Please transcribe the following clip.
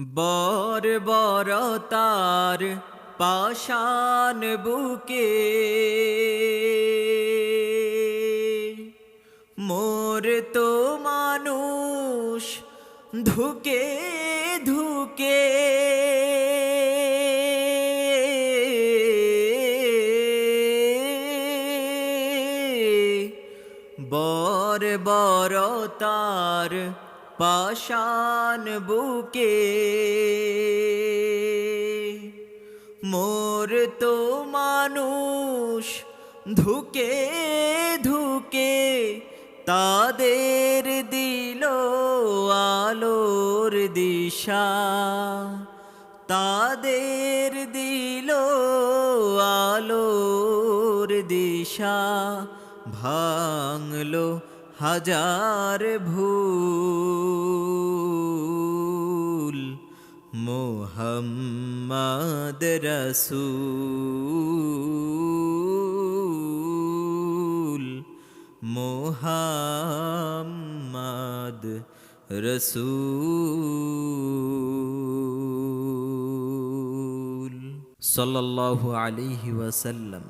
বর বর তার পাশান বুকে। মোর তো মানুষ ধুকে ধুকে। বর বর তার পাশান বুকে। মোর তো মানুষ ধুকে ধুকে তাদের দিল আলোর দিশা। তাদের দিল আলোর দিশা। ভাঙলো হাজার ভুল محمد رسول محمد رسول صلى الله عليه وسلم